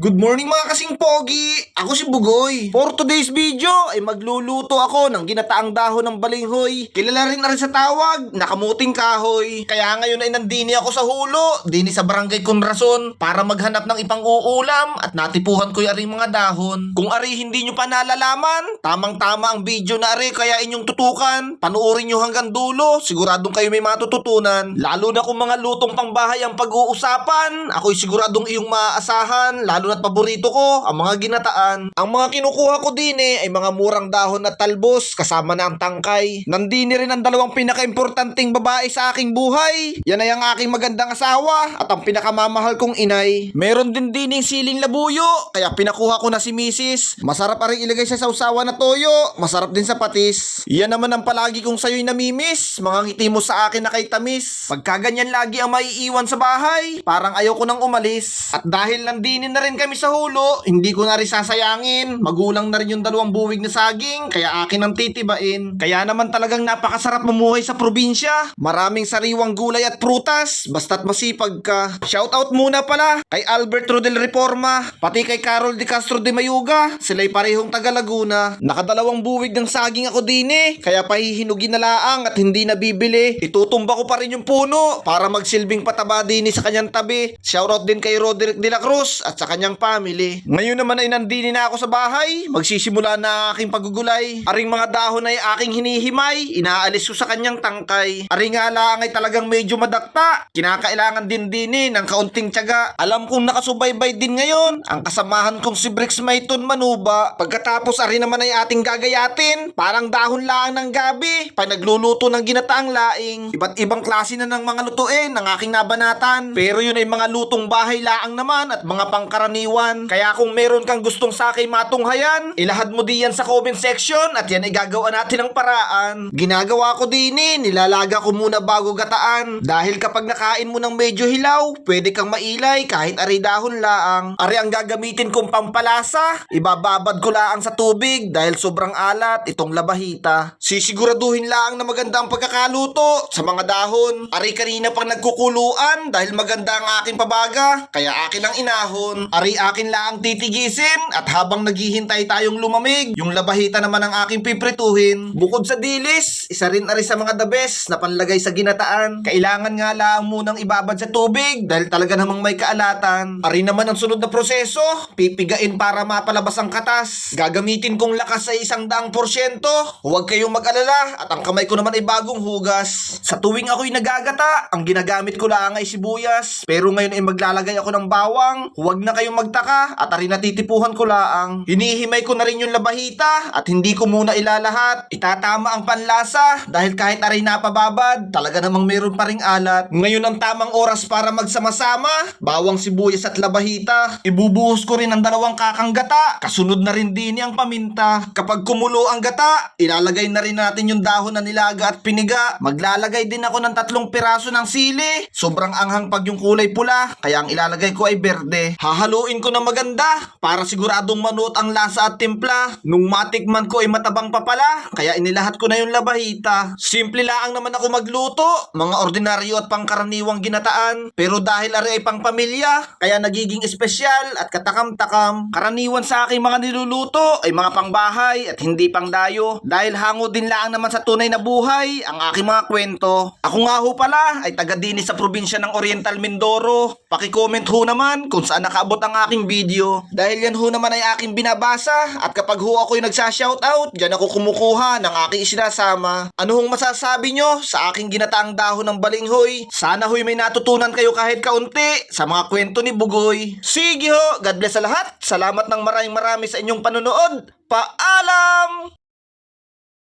Good morning mga kasing pogi! Ako si Bugoy. For today's video ay magluluto ako ng ginataang dahon ng balinghoy. Kilala rin na rin sa tawag, nakamuting kahoy. Kaya ngayon ay nandini ako sa hulo, dini sa barangay Kunrason, para maghanap ng ipang uulam at natipuhan ko yung mga dahon. Kung ari hindi nyo pa nalalaman, tamang-tama ang video na ari kaya inyong tutukan. Panuorin nyo hanggang dulo, siguradong kayo may matututunan. Lalo na kung mga lutong pangbahay ang pag-uusapan, ako'y siguradong iyong maaasahan, lalo na't paborito ko, ang mga ginataan. Ang mga kinukuha ko din eh, ay mga murang dahon at talbos, kasama na ang tangkay. Nandini rin ang dalawang pinaka-importanting babae sa aking buhay. Yan ay ang aking magandang asawa at ang pinakamamahal kong inay. Meron din dining siling labuyo, kaya pinakuha ko na si misis. Masarap pa ilagay sa sausawa na toyo, masarap din sa patis. Yan naman ang palagi kong sayo'y namimiss, mga ngiti mo sa akin na kay tamis. Pagkaganyan lagi ang maiiwan sa bahay, parang ayaw ko nang umalis. At dahil nandinin na rin kami sa hulo, hindi ko na rin sasayangin. Magulang na rin yung dalawang buwig na saging, kaya akin ang titibain. Kaya naman talagang napakasarap mamuhay sa probinsya. Maraming sariwang gulay at prutas, basta't masipag ka. Shoutout muna pala kay Albert Rodel Reforma, pati kay Carol de Castro de Mayuga. Sila'y parehong taga Laguna. Nakadalawang buwig ng saging ako din eh, kaya pahihinugin na laang at hindi nabibili. Itutumba ko pa rin yung puno para magsilbing pataba din sa kanyang tabi. Shoutout din kay Roderick de la Cruz at sa kanyang family. Ngayon naman ay nandini na ako sa bahay. Magsisimula na aking pagugulay. Aring mga dahon ay aking hinihimay. Inaalis ko sa kanyang tangkay. Aring nga lang ay talagang medyo madakta. Kinakailangan din din eh ng kaunting tiyaga. Alam kong nakasubaybay din ngayon ang kasamahan kong si Brix Mayton Manuba. Pagkatapos ari naman ay ating gagayatin. Parang dahon lang ng gabi. Pag nagluluto ng ginataang laing. Iba't ibang klase na ng mga lutuin ng aking nabanatan. Pero yun ay mga lutong bahay laang naman at mga pangkaraniwan. Kaya kung meron kang gustong sa akin matunghayan, ilahad mo diyan sa comment section at yan ay gagawa natin ng paraan. Ginagawa ko din eh, nilalaga ko muna bago gataan. Dahil kapag nakain mo ng medyo hilaw, pwede kang mailay kahit ari dahon laang. Ari ang gagamitin kong pampalasa, ibababad ko laang sa tubig dahil sobrang alat itong labahita. Sisiguraduhin laang na maganda ang pagkakaluto sa mga dahon. Ari kanina pang nagkukuluan dahil maganda ang aking pabaga, kaya akin ang inahon. Ari akin laang titigisin at habang naghihintay tayong lumamig, yung labahita naman ang aking piprituhin. Bukod sa dilis, isa rin ari sa mga the best na panlagay sa ginataan. Kailangan nga lang munang ibabad sa tubig dahil talaga namang may kaalatan. Ari naman ang sunod na proseso, pipigain para mapalabas ang katas. Gagamitin kong lakas sa isang daang porsyento. Huwag kayong mag-alala at ang kamay ko naman ay bagong hugas. Sa tuwing ako'y nagagata, ang ginagamit ko lang ay sibuyas. Pero ngayon ay maglalagay ako ng bawang. Huwag na kayong magtaka at ari natitipuhan ko laang. Hinihimay ko na rin yung labahita at hindi ko muna ilalahat. Itatama ang panlasa dahil kahit aray napababad, talaga namang meron pa ring alat. Ngayon ang tamang oras para magsama-sama. Bawang sibuyas at labahita. Ibubuhos ko rin ang dalawang kakang gata. Kasunod na rin din ang paminta. Kapag kumulo ang gata, ilalagay na rin natin yung dahon na nilaga at piniga. Maglalagay din ako ng tatlong piraso ng sili. Sobrang anghang pag yung kulay pula, kaya ang ilalagay ko ay berde. Hahaluin ko na maganda para siguradong manuot ang lasa at timpla. Nung matikman ko ay matabang pa pala, kaya inilahat ko na yung labahita. Simple lang naman ako magluto, mga ordinaryo at pangkaraniwang ginataan. Pero dahil ari ay pang pamilya, kaya nagiging espesyal at katakam-takam. Karaniwan sa aking mga niluluto ay mga pangbahay at hindi pangdayo. Dahil hango din lang naman sa tunay na buhay ang aking mga kwento. Ako nga ho pala ay taga dinis sa probinsya ng Oriental Mindoro. Paki-comment ho naman kung saan nakaabot ang aking video. Dahil yan ho naman ay aking binabasa at kapag ho ako'y nagsha-shoutout, dyan ako kumukuha ng aking isinasama. Ano hong masasabi nyo sa aking ginataang dahon ng balinghoy? Sana ho'y may natutunan kayo kahit kaunti sa mga kwento ni Bugoy. Sige ho, God bless sa lahat. Salamat ng maraming marami sa inyong panonood. Paalam!